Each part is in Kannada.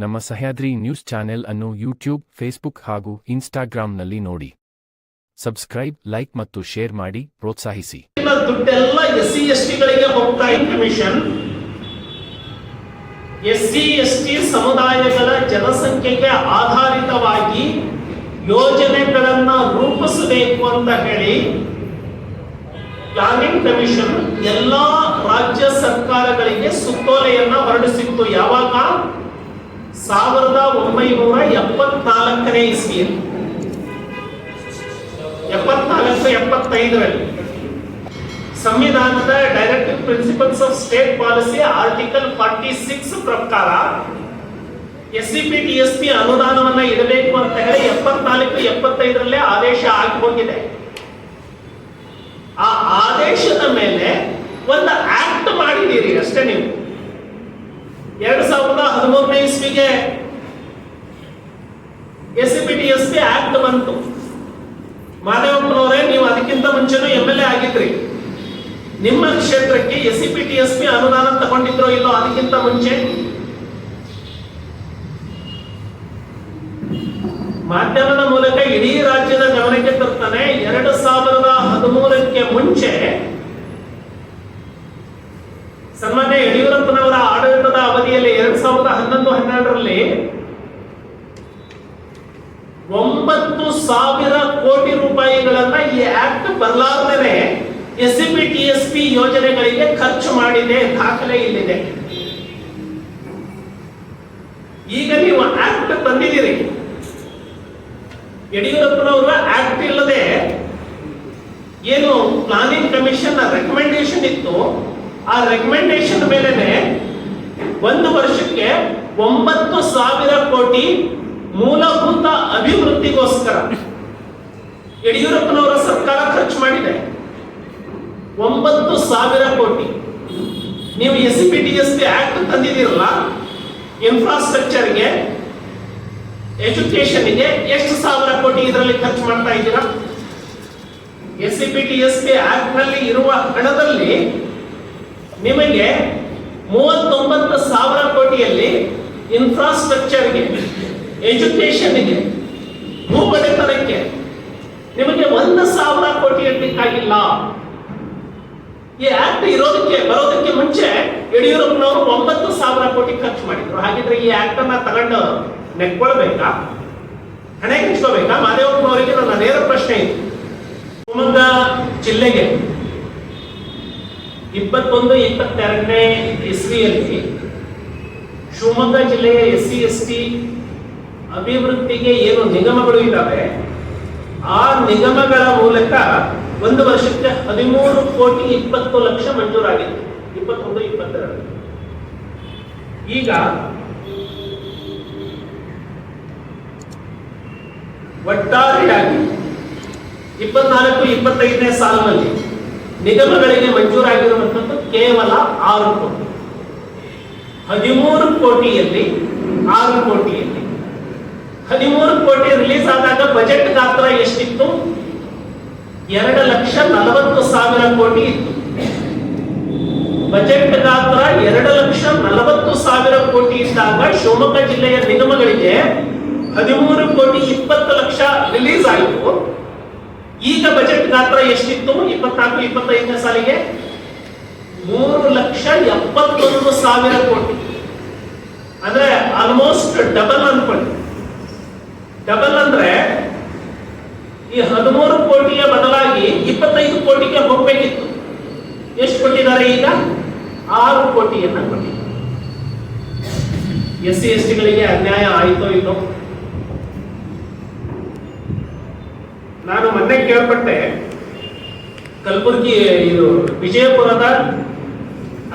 ನಮ್ಮ ಸಹ್ಯಾದ್ರಿ ನ್ಯೂಸ್ ಚಾನೆಲ್ ಅನ್ನು ಯೂಟ್ಯೂಬ್, ಫೇಸ್ಬುಕ್ ಹಾಗೂ ಇನ್ಸ್ಟಾಗ್ರಾಂನಲ್ಲಿ ನೋಡಿ. ಸಬ್ಸ್ಕ್ರೈಬ್, ಲೈಕ್ ಮತ್ತು ಶೇರ್ ಮಾಡಿ, ಪ್ರೋತ್ಸಾಹಿಸಿ. ದುಡ್ಡೆಲ್ಲ ಎಸ್ ಸಿ ಎಸ್ ಟಿಗಳಿಗೆ ಹೋಗ್ತಾ ಇದೆ commission. S C S T ಸಮುದಾಯಗಳ ಜನಸಂಖ್ಯೆಗೆ ಆಧಾರಿತವಾಗಿ ಯೋಜನೆಗಳನ್ನ ರೂಪಿಸಬೇಕು ಅಂತ ಹೇಳಿ ಪ್ಲಾನಿಂಗ್ ಕಮಿಷನ್ ಎಲ್ಲಾ ರಾಜ್ಯ ಸರ್ಕಾರಗಳಿಗೆ ಸುತ್ತೋಲೆಯನ್ನ ಹೊರಡಿಸಿತ್ತು. ಯಾವಾಗ? ಸಾವಿರದ ಒಂಬೈನೂರ ಎಪ್ಪತ್ನಾಲ್ಕನೇ ಇಸ್ವಿಯಲ್ಲಿ ಎಪ್ಪತ್ನಾಲ್ಕು, ಎಪ್ಪತ್ತೈದರಲ್ಲಿ ಸಂವಿಧಾನದ directive principles of state policy article forty six ಪ್ರಕಾರ S C P T S P ಅನುದಾನವನ್ನ ಇಡಬೇಕು ಅಂತ ಹೇಳಿ ಎಪ್ಪತ್ನಾಲ್ಕು, ಎಪ್ಪತ್ತೈದರಲ್ಲೇ ಆದೇಶ ಆಗಿ ಹೋಗಿದೆ ಆ ಆದೇಶದ ಮೇಲೆ ಒಂದು ಆಕ್ಟ್ ಮಾಡಿದ್ದೀರಿ ಅಷ್ಟೇ ನೀವು. ಎರಡ್ ಸಾವಿರದ ಹದಿಮೂರನೇ ಇಸ್ವಿಗೆ S P T S P act ಬಂತು. ಮಾದೇವಪ್ಪನವರೇ, ನೀವು ಅದಕ್ಕಿಂತ ಮುಂಚೆನೂ ಎಂ ಎಲ್ ಎ ಆಗಿದ್ರಿ. ನಿಮ್ಮ ಕ್ಷೇತ್ರಕ್ಕೆ S P T S P ಅನುದಾನ ತಗೊಂಡಿದ್ರೋ ಇಲ್ಲೋ ಅದಕ್ಕಿಂತ ಮುಂಚೆ? ಮಾಧ್ಯಮದ ಮೂಲಕ ಇಡೀ ರಾಜ್ಯದ ಗಮನಕ್ಕೆ ತರ್ತಾನೆ, ಎರಡು ಸಾವಿರದ ಹದಿಮೂರಕ್ಕೆ ಮುಂಚೆ ಸನ್ಮಾನ್ಯ ಯಡಿಯೂರಪ್ಪನವರ ಆಡಳಿತದ ಅವಧಿಯಲ್ಲಿ ಎರಡ್ ಸಾವಿರದ ಹನ್ನೊಂದು ಹನ್ನೆರಡರಲ್ಲಿ ಒಂಬತ್ತು ಸಾವಿರ ಕೋಟಿ ರೂಪಾಯಿಗಳನ್ನ ಈ ಆಕ್ಟ್ ಬದಲಾವಣೆ S C P T S P ಯೋಜನೆಗಳಿಗೆ ಖರ್ಚು ಮಾಡಿದೆ, ದಾಖಲೆ ಇಲ್ಲಿದೆ. ಈಗ ನೀವು ಆಕ್ಟ್ ತಂದಿದ್ದೀರಿ ಯಡಿಯೂರಪ್ಪನವರ ಆಕ್ಟ್ ಇಲ್ಲದೆ ಏನು ಪ್ಲಾನಿಂಗ್ ಕಮಿಷನ್ ರೆಕಮೆಂಡೇಶನ್ ಇತ್ತು. ಆ ರೆಕಮೆಂಡೇಶನ್ ಮೇಲೆನೆ ಒಂದು ವರ್ಷಕ್ಕೆ ಒಂಬತ್ತು ಸಾವಿರ ಕೋಟಿ ಮೂಲಭೂತ ಅಭಿವೃದ್ಧಿಗೋಸ್ಕರ ಯಡಿಯೂರಪ್ಪನವರ ಸರ್ಕಾರ ಖರ್ಚು ಮಾಡಿದೆ. ಒಂಬತ್ತು ಸಾವಿರ ಕೋಟಿ. ನೀವು S P T S P act ತಂದಿದ್ದೀರಲ್ಲ ಇನ್ಫ್ರಾಸ್ಟ್ರಕ್ಚರ್ಗೆ ಎಜುಕೇಶನ್ಗೆ ಎಷ್ಟು ಸಾವಿರ ಕೋಟಿ ಇದರಲ್ಲಿ ಖರ್ಚು ಮಾಡ್ತಾ ಇದ್ದೀರಾ? S P T S P ಆಕ್ಟ್ನಲ್ಲಿ ಇರುವ ಹಣದಲ್ಲಿ ನಿಮಗೆ ಮೂವತ್ತೊಂಬತ್ತು ಸಾವಿರ ಕೋಟಿಯಲ್ಲಿ ಇನ್ಫ್ರಾಸ್ಟ್ರಕ್ಚರ್ಗೆ ಎಜುಕೇಶನ್ಗೆ ಭೂಪಡೆತನಕ್ಕೆ ನಿಮಗೆ ಒಂದು ಸಾವಿರ ಕೋಟಿ ಇರ್ಲಿಕ್ಕಾಗಿಲ್ಲ ಈ ಆಕ್ಟ್ ಇರೋದಕ್ಕೆ, ಬರೋದಕ್ಕೆ ಮುಂಚೆ ಯಡಿಯೂರಪ್ಪನವರು ಒಂಬತ್ತು ಸಾವಿರ ಕೋಟಿ ಖರ್ಚು ಮಾಡಿದ್ರು. ಹಾಗಿದ್ರೆ ಈ ಆಕ್ಟ್ ಅನ್ನ ತಗೊಂಡು ನೆಕ್ಕೊಳ್ಬೇಕಾ ಹಣೆ ಕಿಚ್ಕೋಬೇಕಾ ಮಾದೇವಪ್ಪನವರಿಗೆ ನನ್ನ ನೇರ ಪ್ರಶ್ನೆ ಇದೆ. ಶಿವಮೊಗ್ಗ ಜಿಲ್ಲೆಗೆ ಇಪ್ಪತ್ತೊಂದು, ಇಪ್ಪತ್ತೆರಡನೇ ಇಸ್ವಿಯಲ್ಲಿ ಶಿವಮೊಗ್ಗ ಜಿಲ್ಲೆಯ ಎಸ್ ಸಿ ಎಸ್ ಟಿ ಅಭಿವೃದ್ಧಿಗೆ ಏನು ನಿಗಮಗಳು ಇದ್ದಾವೆ ಆ ನಿಗಮಗಳ ಮೂಲಕ ಒಂದು ವರ್ಷಕ್ಕೆ ಹದಿಮೂರು ಕೋಟಿ ಇಪ್ಪತ್ತು ಲಕ್ಷ ಮಂಜೂರಾಗಿತ್ತು, ಇಪ್ಪತ್ತೊಂದು, ಇಪ್ಪತ್ತೆರಡು. ಈಗ ಒಟ್ಟಾರೆಯಾಗಿ ಇಪ್ಪತ್ನಾಲ್ಕು, ಇಪ್ಪತ್ತೈದನೇ ಸಾಲಿನಲ್ಲಿ ನಿಗಮಗಳಿಗೆ ಮಂಜೂರಾಗಿರುವಂಥದ್ದು ಕೇವಲ ಆರು ಕೋಟಿ. ಹದಿಮೂರು ಕೋಟಿಯಲ್ಲಿ, ಆರು ಕೋಟಿಯಲ್ಲಿ ಹದಿಮೂರು ಕೋಟಿ ರಿಲೀಸ್ ಆದಾಗ ಬಜೆಟ್ ಗಾತ್ರ ಎಷ್ಟಿತ್ತು? ಎರಡು ಲಕ್ಷ ನಲವತ್ತು ಸಾವಿರ ಕೋಟಿ ಇತ್ತು. ಬಜೆಟ್ ಗಾತ್ರ ಎರಡು ಲಕ್ಷ ನಲವತ್ತು ಸಾವಿರ ಕೋಟಿ ಇದ್ದಾಗ ಶಿವಮೊಗ್ಗ ಜಿಲ್ಲೆಯ ನಿಗಮಗಳಿಗೆ ಹದಿಮೂರು ಕೋಟಿ ಇಪ್ಪತ್ತು ಲಕ್ಷ ರಿಲೀಸ್ ಆಯಿತು. ಈಗ ಬಜೆಟ್ ಗಾತ್ರ ಎಷ್ಟಿತ್ತು? ಇಪ್ಪತ್ನಾಲ್ಕು, ಇಪ್ಪತ್ತೈದನೇ ಸಾಲಿಗೆ? ಮೂರು ಲಕ್ಷ ಎಪ್ಪತ್ತೊಂದು ಸಾವಿರ ಕೋಟಿ. ಅಂದ್ರೆ ಆಲ್ಮೋಸ್ಟ್ ಡಬಲ್ ಅನ್ಕೊಳ್ಳಿ ಡಬಲ್ ಅಂದ್ರೆ ಈ ಹದಿಮೂರು ಕೋಟಿಯ ಬದಲಾಗಿ ಇಪ್ಪತ್ತೈದು ಕೋಟಿಗೆ ಹೋಗ್ಬೇಕಿತ್ತು. ಎಷ್ಟು ಕೊಟ್ಟಿದ್ದಾರೆ ಈಗ? ಆರು ಕೋಟಿಯನ್ನ ಕೊಟ್ಟಿದ್ದಾರೆ. ಎಸ್ ಸಿ ಎಸ್ ಟಿಗಳಿಗೆ ಅನ್ಯಾಯ ಆಯಿತೋ ಇಲ್ಲೋ? ನಾನು ಮೊನ್ನೆ ಕೇಳ್ಪಟ್ಟೆ. ಕಲಬುರಗಿ ಇದು ವಿಜಯಪುರದ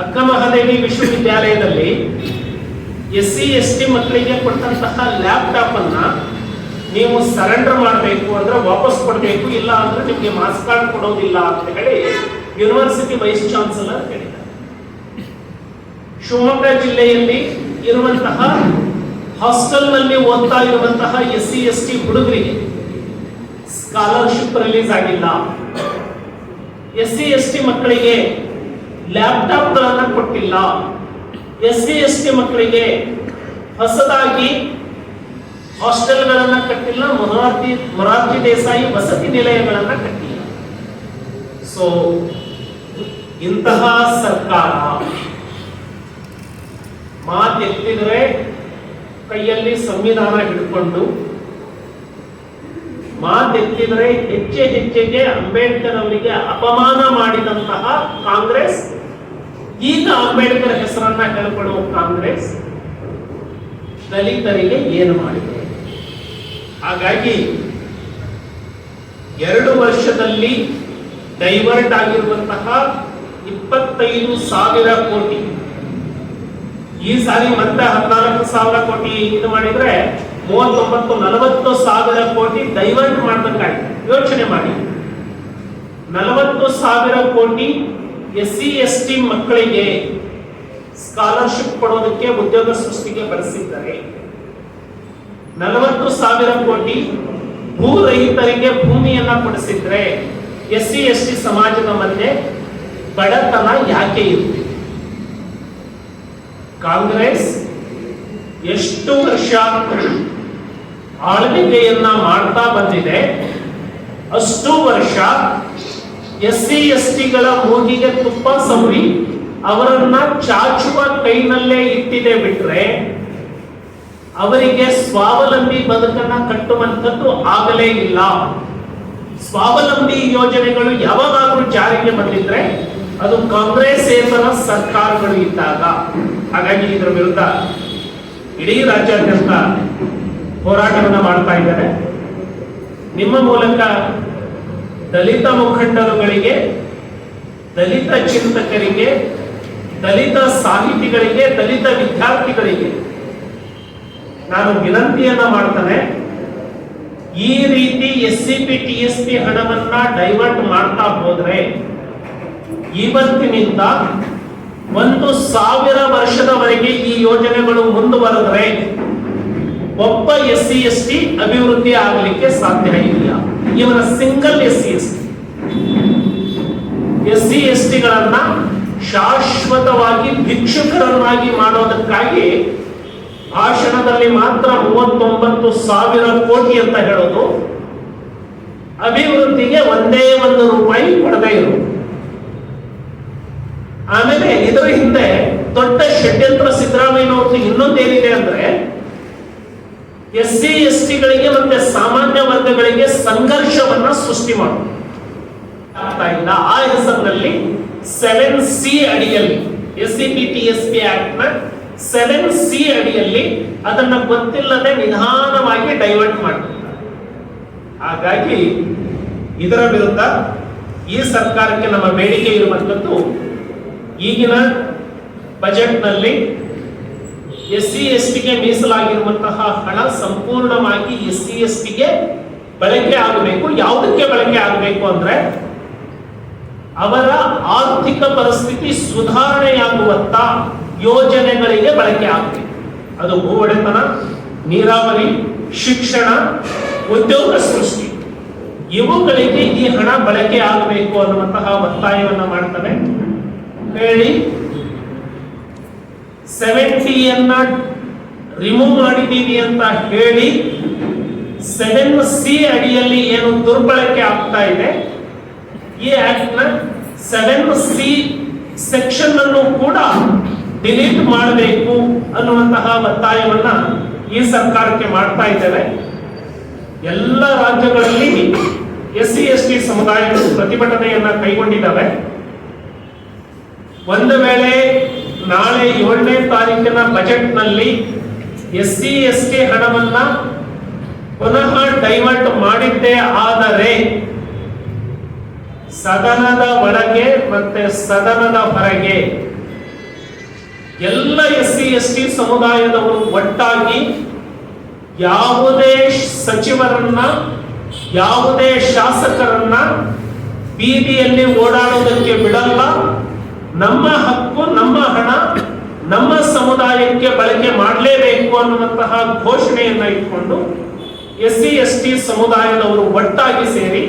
ಅಕ್ಕ ಮಹಾದೇವಿ ವಿಶ್ವವಿದ್ಯಾಲಯದಲ್ಲಿ ಎಸ್ ಸಿ ಎಸ್ ಟಿ ಮಕ್ಕಳಿಗೆ ಕೊಟ್ಟಂತಹ ಲ್ಯಾಪ್ಟಾಪ್ ಅನ್ನ ನೀವು ಸರೆಂಡರ್ ಮಾಡಬೇಕು ಅಂದ್ರೆ ವಾಪಸ್ ಕೊಡಬೇಕು, ಇಲ್ಲ ಅಂದ್ರೆ ನಿಮಗೆ ಮಾಸ್ ಕಾರ್ಡ್ ಕೊಡೋದಿಲ್ಲ ಅಂತ ಹೇಳಿ ಯೂನಿವರ್ಸಿಟಿ ವೈಸ್ ಚಾನ್ಸಲರ್ ಹೇಳಿದ್ದಾರೆ. ಶಿವಮೊಗ್ಗ ಜಿಲ್ಲೆಯಲ್ಲಿ ಇರುವಂತಹ ಹಾಸ್ಟೆಲ್ನಲ್ಲಿ ಓದ್ತಾ ಇರುವಂತಹ ಎಸ್ ಸಿ ಎಸ್ ಟಿ ಹುಡುಗರಿಗೆ ಸ್ಕಾಲರ್ಶಿಪ್ ರಿಲೀಸ್ ಆಗಿಲ್ಲ. ಎಸ್ ಸಿ ಎಸ್ ಟಿ ಮಕ್ಕಳಿಗೆ ಲ್ಯಾಪ್ಟಾಪ್ಗಳನ್ನು ಕೊಟ್ಟಿಲ್ಲ. ಎಸ್ ಸಿ ಎಸ್ ಟಿ ಮಕ್ಕಳಿಗೆ ಹೊಸದಾಗಿ ಹಾಸ್ಟೆಲ್ಗಳನ್ನ ಕಟ್ಟಿಲ್ಲ ಮೊರಾರ್ಜಿ ಮೊರಾರ್ಜಿ ದೇಸಾಯಿ ವಸತಿ ನಿಲಯಗಳನ್ನ ಕಟ್ಟಿಲ್ಲ. ಸೊ ಇಂತಹ ಸರ್ಕಾರ ಮಾತೆತ್ತಿದ್ರೆ ಕೈಯಲ್ಲಿ ಸಂವಿಧಾನ ಹಿಡ್ಕೊಂಡು ಮಾತೆತ್ತಿದ್ರೆ ಹೆಚ್ಚೆ ಹೆಚ್ಚೆಗೆ ಅಂಬೇಡ್ಕರ್ ಅವರಿಗೆ ಅಪಮಾನ ಮಾಡಿದಂತಹ ಕಾಂಗ್ರೆಸ್, ಈಗ ಅಂಬೇಡ್ಕರ್ ಹೆಸರನ್ನ ಹೇಳ್ಕೊಳ್ಳುವ ಕಾಂಗ್ರೆಸ್, ದಲಿತರಿಗೆ ಏನು ಮಾಡಿದೆ? ಹಾಗಾಗಿ ಎರಡು ವರ್ಷದಲ್ಲಿ ಡೈವರ್ಟ್ ಆಗಿರುವಂತಹ ಇಪ್ಪತ್ತೈದು ಸಾವಿರ ಕೋಟಿ. ಈ ಸಾರಿ ಮತ್ತೆ ಹದಿನಾಲ್ಕು ಸಾವಿರ ಕೋಟಿ ಇದು ಮಾಡಿದ್ರೆ ಮೂವತ್ತೊಂಬತ್ತು, ನಲವತ್ತು ಸಾವಿರ ಕೋಟಿ ಡೈವರ್ಟ್ ಮಾಡ್ಬೇಕಾಯ್ತು. ಯೋಚನೆ ಮಾಡಿ. ನಲವತ್ತು ಸಾವಿರ ಕೋಟಿ ಎಸ್ ಸಿ ಎಸ್ ಟಿ ಮಕ್ಕಳಿಗೆ ಸ್ಕಾಲರ್ಶಿಪ್ ಕೊಡೋದಕ್ಕೆ ಉದ್ಯೋಗ ಸೃಷ್ಟಿಗೆ ಬಳಸಿದ್ದಾರೆ ನಲವತ್ತು ಸಾವಿರ ಕೋಟಿ ಭೂ ರೈತರಿಗೆ ಭೂಮಿಯನ್ನ ಕೊಡಿಸಿದ್ರೆ ಎಸ್ ಸಿ ಎಸ್ ಟಿ ಸಮಾಜದ ಮಧ್ಯೆ ಬಡತನ ಯಾಕೆ ಇರುತ್ತೆ? ಕಾಂಗ್ರೆಸ್ ಎಷ್ಟು ವರ್ಷ ಆಳ್ವಿಕೆಯನ್ನ ಮಾಡ್ತಾ ಬಂದಿದೆ, ಅಷ್ಟು ವರ್ಷ ಎಸ್ ಸಿ ಎಸ್ ಟಿಗಳ ಮೂಗಿಗೆ ತುಪ್ಪ ಸವರಿ ಅವರನ್ನ ಚಾಚುವ ಕೈನಲ್ಲೇ ಇಟ್ಟಿದೆ ಬಿಟ್ರೆ ಅವರಿಗೆ ಸ್ವಾವಲಂಬಿ ಬದುಕನ್ನ ಕಟ್ಟುವಂಥದ್ದು ಆಗಲೇ ಇಲ್ಲ. ಸ್ವಾವಲಂಬಿ ಯೋಜನೆಗಳು ಯಾವಾಗಾದ್ರೂ ಜಾರಿಗೆ ಬಂದಿದ್ರೆ ಅದು ಕಾಂಗ್ರೆಸ್ ಕಾಂಗ್ರೆಸ್ಸೇತರ ಸರ್ಕಾರಗಳು ಇದ್ದಾಗ. ಹಾಗಾಗಿ ಇದರ ವಿರುದ್ಧ ಇಡೀ ರಾಜ್ಯಾದ್ಯಂತ ಹೋರಾಟವನ್ನು ಮಾಡ್ತಾ ಇದ್ದಾರೆ. ನಿಮ್ಮ ಮೂಲಕ ದಲಿತ ಮುಖಂಡರುಗಳಿಗೆ, ದಲಿತ ಚಿಂತಕರಿಗೆ, ದಲಿತ ಸಾಹಿತಿಗಳಿಗೆ, ದಲಿತ ವಿದ್ಯಾರ್ಥಿಗಳಿಗೆ ನಾನು ವಿನಂತಿಯನ್ನ ಮಾಡ್ತಾನೆ, ಈ ರೀತಿ S C P T S P ಹಣವನ್ನ ಡೈವರ್ಟ್ ಮಾಡ್ತಾ ಹೋದ್ರೆ, ಇವತ್ತಿನಿಂದ ಒಂದು ಸಾವಿರ ವರ್ಷದವರೆಗೆ ಈ ಯೋಜನೆಗಳು ಮುಂದುವರೆದ್ರೆ ಒಬ್ಬ ಎಸ್ ಸಿ ಎಸ್ ಟಿ ಅಭಿವೃದ್ಧಿ ಆಗಲಿಕ್ಕೆ ಸಾಧ್ಯ ಇಲ್ಲ. ಇವರ single S C S T S C S ಟಿಗಳನ್ನ ಶಾಶ್ವತವಾಗಿ ಭಿಕ್ಷುಕರನ್ನಾಗಿ ಮಾಡೋದಕ್ಕಾಗಿ ಭಾಷಣದಲ್ಲಿ ಮಾತ್ರ ಮೂವತ್ತೊಂಬತ್ತು ಸಾವಿರ ಕೋಟಿ ಅಂತ ಹೇಳೋದು, ಅಭಿವೃದ್ಧಿಗೆ ಒಂದೇ ಒಂದು ರೂಪಾಯಿ ಕೊಡದೇ ಇರು ಆಮೇಲೆ ಇದರ ಹಿಂದೆ ದೊಡ್ಡ ಷಡ್ಯಂತ್ರ ಸಿದ್ದರಾಮಯ್ಯನವ್ರದ್ದು ಇನ್ನೊಂದೇನಿದೆ ಅಂದ್ರೆ ಎಸ್ ಸಿ ಎಸ್ ಟಿಗಳಿಗೆ ಮತ್ತೆ ಸಾಮಾನ್ಯ ವರ್ಗಗಳಿಗೆ ಸಂಘರ್ಷವನ್ನ ಸೃಷ್ಟಿ ಆಗ್ತಾ ಇಲ್ಲ. ಆ ಹೆಸರಿನಲ್ಲಿ ಸೆವೆನ್ ಸಿ ಅಡಿಯಲ್ಲಿ S C P T S P ಆಕ್ಟ್ನ seven C ಅಡಿಯಲ್ಲಿ ಅದನ್ನ ಗೊತ್ತಿಲ್ಲದೆ ನಿಧಾನವಾಗಿ ಡೈವರ್ಟ್ ಮಾಡ್ತಾರೆ. ಹಾಗಾಗಿ ಇದರ ವಿರುದ್ಧ ಈ ಸರ್ಕಾರಕ್ಕೆ ನಮ್ಮ ಬೇಡಿಕೆ ಇರುವಂತದ್ದು ಈಗಿನ ಬಜೆಟ್ನಲ್ಲಿ ಎಸ್ ಸಿ, ಎಸ್ ಟಿಗೆ ಮೀಸಲಾಗಿರುವಂತಹ ಹಣ ಸಂಪೂರ್ಣವಾಗಿ ಎಸ್ ಸಿ, ಎಸ್ ಟಿಗೆ ಬಳಕೆ ಆಗಬೇಕು. ಯಾವುದಕ್ಕೆ ಬಳಕೆ ಆಗಬೇಕು ಅಂದ್ರೆ ಅವರ ಆರ್ಥಿಕ ಪರಿಸ್ಥಿತಿ ಸುಧಾರಣೆಯಾಗುವಂತ ಯೋಜನೆಗಳಿಗೆ ಬಳಕೆ ಆಗುತ್ತೆ. ಅದು ಭೂ ಒಡೆತನ ನೀರಾವರಿ, ಶಿಕ್ಷಣ, ಉದ್ಯೋಗ ಸೃಷ್ಟಿ. ಇವುಗಳಿಗೆ ಈ ಹಣ ಬಳಕೆ ಆಗಬೇಕು ಅನ್ನುವಂತಹ ಒತ್ತಾಯವನ್ನು ಮಾಡ್ತವೆ. ಹೇಳಿ ಸೆವೆಂಟಿಯನ್ನ ರಿಮೂವ್ ಮಾಡಿದ್ದೀವಿ ಅಂತ ಹೇಳಿ ಸೆವೆನ್ ಸಿ ಅಡಿಯಲ್ಲಿ ಏನು ದುರ್ಬಳಕೆ ಆಗ್ತಾ ಇದೆ? ಈ ಆಕ್ಟ್ನ ಸೆವೆನ್ ಸಿ ಸೆಕ್ಷನ್ ಅನ್ನು ಕೂಡ ಡಿಲೀಟ್ ಮಾಡಬೇಕು ಅನ್ನುವಂತಹ ಒತ್ತಾಯವನ್ನ ಈ ಸರ್ಕಾರಕ್ಕೆ ಮಾಡ್ತಾ ಇದ್ದೇವೆ. ಎಲ್ಲ ರಾಜ್ಯಗಳಲ್ಲಿ ಎಸ್ ಸಿ ಎಸ್ ಟಿ ಸಮುದಾಯಗಳು ಪ್ರತಿಭಟನೆಯನ್ನ ಕೈಗೊಂಡಿದ್ದಾವೆ. ಒಂದು ವೇಳೆ ನಾಳೆ ಏಳನೇ ತಾರೀಕಿನ ಬಜೆಟ್ನಲ್ಲಿ ಎಸ್ ಸಿ ಎಸ್ ಟಿ ಹಣವನ್ನ ಪುನಃ ಡೈವರ್ಟ್ ಮಾಡಿದ್ದೇ ಆದರೆ ಸದನದ ಒಳಗೆ ಮತ್ತೆ ಸದನದ ಹೊರಗೆ ಎಲ್ಲ ಎಸ್ ಸಿ ಎಸ್ ಟಿ ಸಮುದಾಯದವರು ಒಟ್ಟಾಗಿ ಯಾವುದೇ ಸಚಿವರನ್ನ, ಯಾವುದೇ ಶಾಸಕರನ್ನ ಬೀದಿಯಲ್ಲಿ ಓಡಾಡೋದಕ್ಕೆ ಬಿಡಲ್ಲ. ನಮ್ಮ ಹಕ್ಕು, ನಮ್ಮ ಹಣ ನಮ್ಮ ಸಮುದಾಯಕ್ಕೆ ಬಳಕೆ ಮಾಡಲೇಬೇಕು ಅನ್ನುವಂತಹ ಘೋಷಣೆಯನ್ನ ಇಟ್ಕೊಂಡು ಎಸ್ ಸಿ ಎಸ್ ಟಿ ಸಮುದಾಯದವರು ಒಟ್ಟಾಗಿ ಸೇರಿ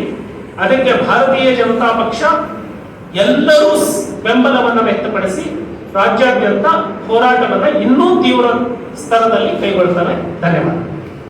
ಅದಕ್ಕೆ ಭಾರತೀಯ ಜನತಾ ಪಕ್ಷ ಎಲ್ಲರೂ ಬೆಂಬಲವನ್ನು ವ್ಯಕ್ತಪಡಿಸಿ ರಾಜ್ಯಾದ್ಯಂತ ಹೋರಾಟವನ್ನು ಇನ್ನೂ ತೀವ್ರ ಸ್ತರದಲ್ಲಿ ಕೈಗೊಳ್ತಾರೆ ಧನ್ಯವಾದ.